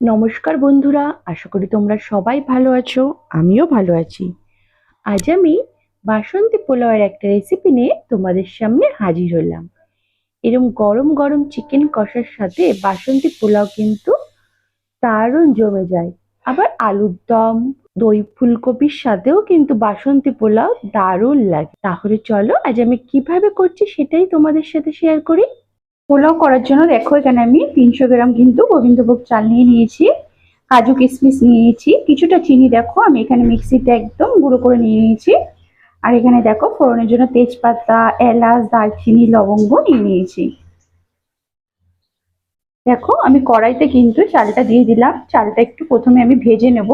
নমস্কার বন্ধুরা, আশা করি তোমরা সবাই ভালো আছো, আমিও ভালো আছি। আজ আমি বাসন্তী পোলাওয়ের একটা রেসিপি নিয়ে তোমাদের সামনে হাজির হলাম। এরম গরম গরম চিকেন কষার সাথে বাসন্তী পোলাও কিন্তু দারুণ জমে যায়। আবার আলুর দম, দই ফুলকপির সাথেও কিন্তু বাসন্তী পোলাও দারুণ লাগে। তাহলে চলো আজ আমি কীভাবে করছি সেটাই তোমাদের সাথে শেয়ার করি। পোলাও করার জন্য দেখো, এখানে আমি তিনশো গ্রাম কিন্তু গোবিন্দভোগ চাল নিয়ে নিয়েছি, কাজু কিশমিশ নিয়ে নিয়েছি, কিছুটা চিনি দেখো, আমি এখানে মিক্সিতে একদম গুঁড়ো করে নিয়ে নিয়েছি। আর এখানে দেখো, ফোড়নের জন্য তেজপাতা, এলাচ, দারচিনি, লবঙ্গ নিয়ে নিয়েছি। দেখো, আমি কড়াইতে কিন্তু চালটা দিয়ে দিলাম, চালটা একটু প্রথমে আমি ভেজে নেব।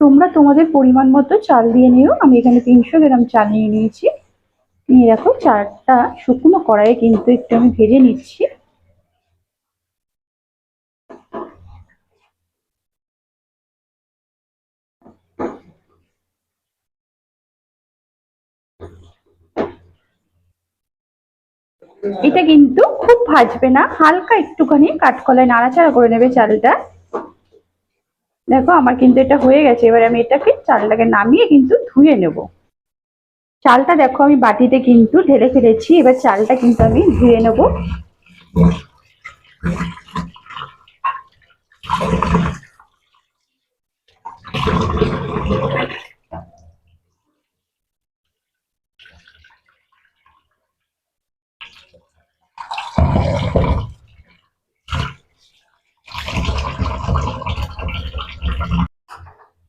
তোমরা তোমাদের পরিমাণ মতো চাল দিয়ে নিও। আমি এখানে তিনশো গ্রাম চাল নিয়ে নিয়েছি। নিয়ে দেখো চালটা শুকনো কড়াইয়ে কিন্তু একটু আমি ভেজে নিচ্ছি। এটা কিন্তু খুব ভাজবে না, হালকা একটুখানি কাঠকলায় নাড়াচাড়া করে নেবে চালটা। দেখো, আমার কিন্তু এটা হয়ে গেছে। এবার আমি এটাকে চালটাকে নামিয়ে কিন্তু ধুয়ে নেব। চালটা দেখো, আমি বাটিতে কিন্তু ঢেলে ফেলেছি। এবার চালটা কিন্তু আমি ধুয়ে নেব।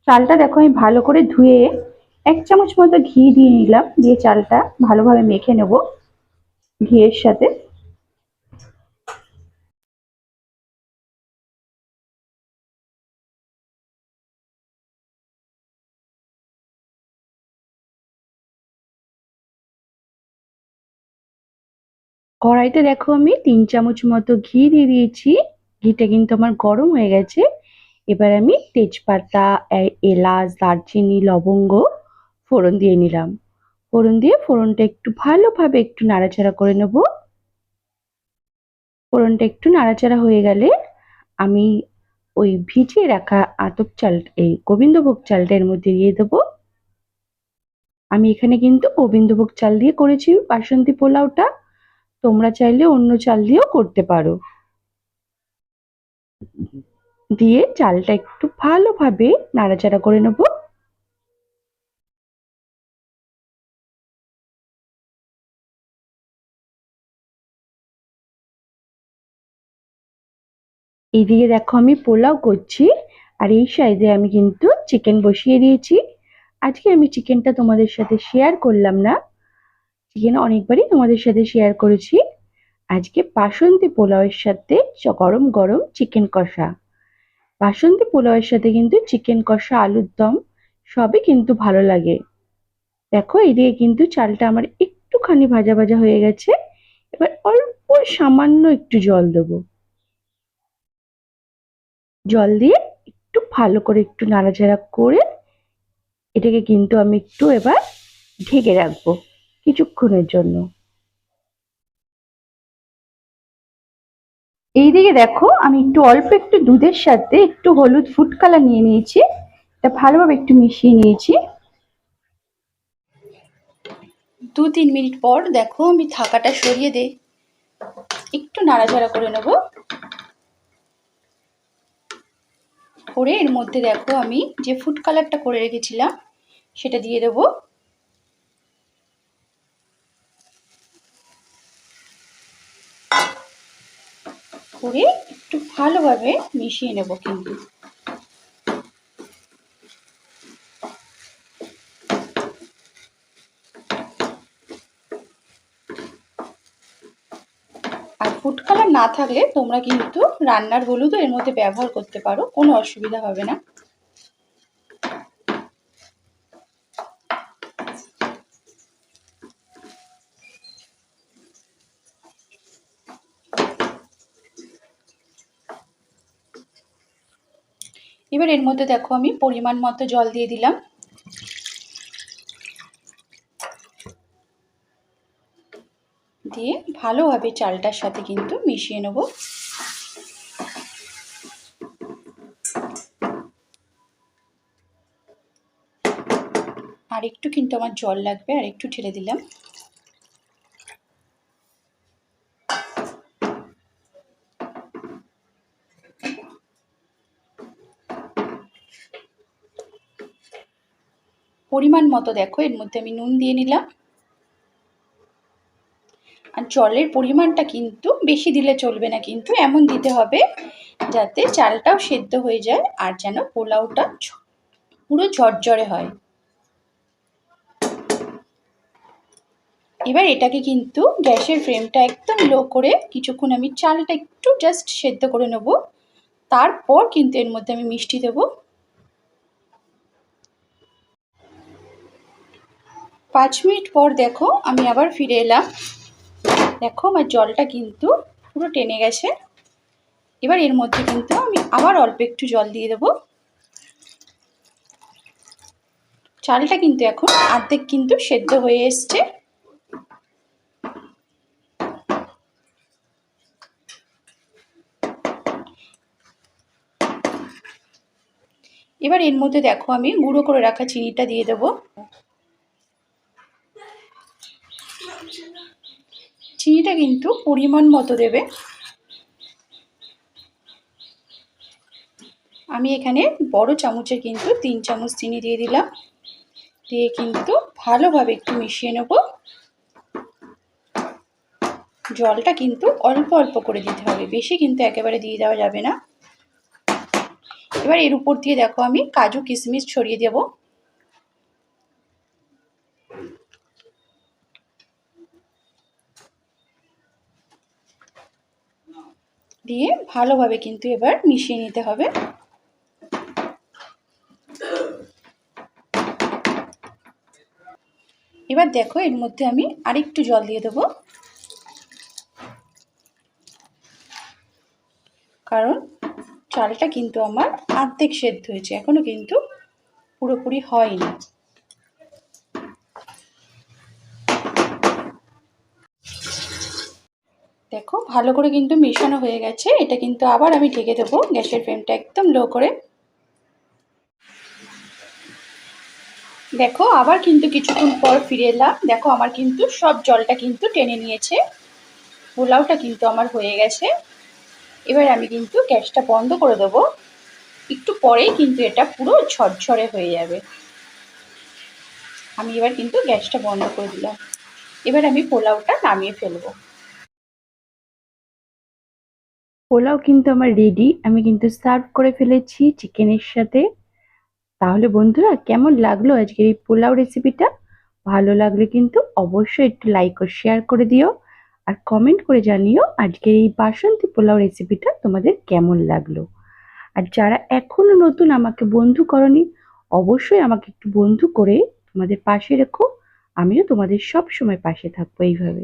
চালটা দেখো আমি ভালো করে ধুয়ে এক চামচ মতো ঘি দিয়ে নিলাম, দিয়ে চালটা ভালোভাবে মেখে নেব ঘিয়ের সাথে। কড়াইতে দেখো আমি তিন চামচ মতো ঘি দিয়ে দিয়েছি, ঘিটা কিন্তু আমার গরম হয়ে গেছে। এবার আমি তেজপাতা এলাচ, দারচিনি, লবঙ্গ ফোড়ন দিয়ে নিলাম। ফোড়ন দিয়ে ফোড়নটা একটু ভালোভাবে একটু নাড়াচাড়া করে নেব। ফোড়নটা একটু নাড়াচাড়া হয়ে গেলে আমি ওই ভিজিয়ে রাখা আতপ চাল, এই গোবিন্দভোগ চালটা এর মধ্যে দিয়ে দেবো। আমি এখানে কিন্তু গোবিন্দভোগ চাল দিয়ে করেছি বাসন্তী পোলাওটা। তোমরা চাইলে অন্য চাল দিয়েও করতে পারো। দিয়ে চালটা একটু ভালোভাবে নাড়াচাড়া করে নেব। এইদিকে দেখো আমি পোলাও করছি, আর এই সাইডে আমি কিন্তু চিকেন বসিয়ে দিয়েছি। আজকে আমি চিকেনটা তোমাদের সাথে শেয়ার করলাম না। চিকেন অনেকবারই তোমাদের সাথে শেয়ার করেছি। আজকে বাসন্তী পোলাওয়ের সাথে গরম গরম চিকেন কষা। বাসন্তী পোলাওয়ের সাথে কিন্তু চিকেন কষা, আলুর দম, সবই কিন্তু ভালো লাগে। দেখো এদিকে কিন্তু চালটা আমার একটুখানি ভাজা ভাজা হয়ে গেছে। এবার অল্প সামান্য একটু জল দেবো। জল দিয়ে একটু ভালো করে একটু নাড়াচাড়া করে এটাকে কিন্তু আমি একটু এবার ঢেকে রাখব কিছুক্ষণের জন্য। এইদিকে দেখো, আমি একটু অল্প একটু দুধের সাথে একটু হলুদ ফুড কালার নিয়ে নিয়েছি। এটা ভালোভাবে একটু মিশিয়ে নিয়েছি। দু তিন মিনিট পর দেখো আমি থাকাটা সরিয়ে দে একটু নাড়াচাড়া করে নেব। করে এর মধ্যে দেখো আমি যে ফুড কালারটা করে রেখেছিলাম, সেটা দিয়ে দেবো। করে একটু ভালোভাবে মিশিয়ে নেব কিন্তু। আর ফুড কালার না থাকলে তোমরা কিন্তু রান্নার হলুদও এর মধ্যে ব্যবহার করতে পারো, কোনো অসুবিধা হবে না। এবার এর মধ্যে দেখো আমি পরিমাণ মতো জল দিয়ে দিলাম। দিয়ে ভালোভাবে চালটার সাথে কিন্তু মিশিয়ে নেব। আর একটু কিন্তু আমার জল লাগবে, আর একটু ঢেলে দিলাম। পরিমাণ মতো দেখো, এর মধ্যে আমি নুন দিয়ে নিলাম। আর জলের পরিমাণটা কিন্তু বেশি দিলে চলবে না কিন্তু, এমন দিতে হবে যাতে চালটাও সেদ্ধ হয়ে যায় আর যেন পোলাওটা পুরো ঝরঝরে হয়। এবার এটাকে কিন্তু গ্যাসের ফ্লেমটা একদম লো করে কিছুক্ষণ আমি চালটা একটু জাস্ট সেদ্ধ করে নেব। তারপর কিন্তু এর মধ্যে আমি মিষ্টি দেবো। পাঁচ মিনিট পর দেখো আমি আবার ফিরে এলাম। দেখো আমার জলটা কিন্তু পুরো টেনে গেছে। এবার এর মধ্যে কিন্তু আমি আবার অল্প একটু জল দিয়ে দেবো। চালটা কিন্তু এখন আর্ধেক কিন্তু সেদ্ধ হয়ে এসছে। এবার এর মধ্যে দেখো আমি গুঁড়ো করে রাখা চিনিটা দিয়ে দেবো। চিনিটা কিন্তু পরিমাণ মতো দেবে। আমি এখানে বড় চামচের কিন্তু তিন চামচ চিনি দিয়ে দিলাম। দিয়ে কিন্তু ভালোভাবে একটু মিশিয়ে নেব। জলটা কিন্তু অল্প অল্প করে দিতে হবে, বেশি কিন্তু একেবারে দিয়ে দেওয়া যাবে না। এবার এর উপর দিয়ে দেখো আমি কাজু কিশমিশ ছড়িয়ে দেবো। দিয়ে ভালোভাবে কিন্তু এবার মিশিয়ে নিতে হবে। এবার দেখো এর মধ্যে আমি আরেকটু জল দিয়ে দেবো। কারণ চালটা কিন্তু আমার আর্ধেক সেদ্ধ হয়েছে, এখনও কিন্তু পুরোপুরি হয়নি। দেখো, ভালো করে কিন্তু মেশানো হয়ে গেছে। এটা কিন্তু আবার আমি ঢেকে দেবো গ্যাসের ফ্লেমটা একদম লো করে। দেখো, আবার কিন্তু কিছুক্ষণ পর ফিরে এলাম। দেখো, আমার কিন্তু সব জলটা কিন্তু টেনে নিয়েছে। পোলাওটা কিন্তু আমার হয়ে গেছে। এবার আমি কিন্তু গ্যাসটা বন্ধ করে দেবো। একটু পরেই কিন্তু এটা পুরো ঝরঝরে হয়ে যাবে। আমি এবার কিন্তু গ্যাসটা বন্ধ করে দিলাম। এবার আমি পোলাওটা নামিয়ে ফেলব। পোলাও কিন্তু আমার রেডি আমি কিন্তু সার্ভ করে ফেলেছি চিকেনের সাথে। তাহলে বন্ধুরা, কেমন লাগল আজকের এই পোলাও রেসিপিটা ভালো লাগলে কিন্তু অবশ্যই একটু লাইক ও শেয়ার করে দিও। আর কমেন্ট করে জানিও আজকের এই বাসন্তী পোলাও রেসিপিটা তোমাদের কেমন লাগল। আর যারা এখনও নতুন আমাকে বন্ধু করনি, অবশ্যই আমাকে একটু বন্ধু করে তোমাদের পাশে রেখো। আমিও তোমাদের সব সময় পাশে থাকব এইভাবে।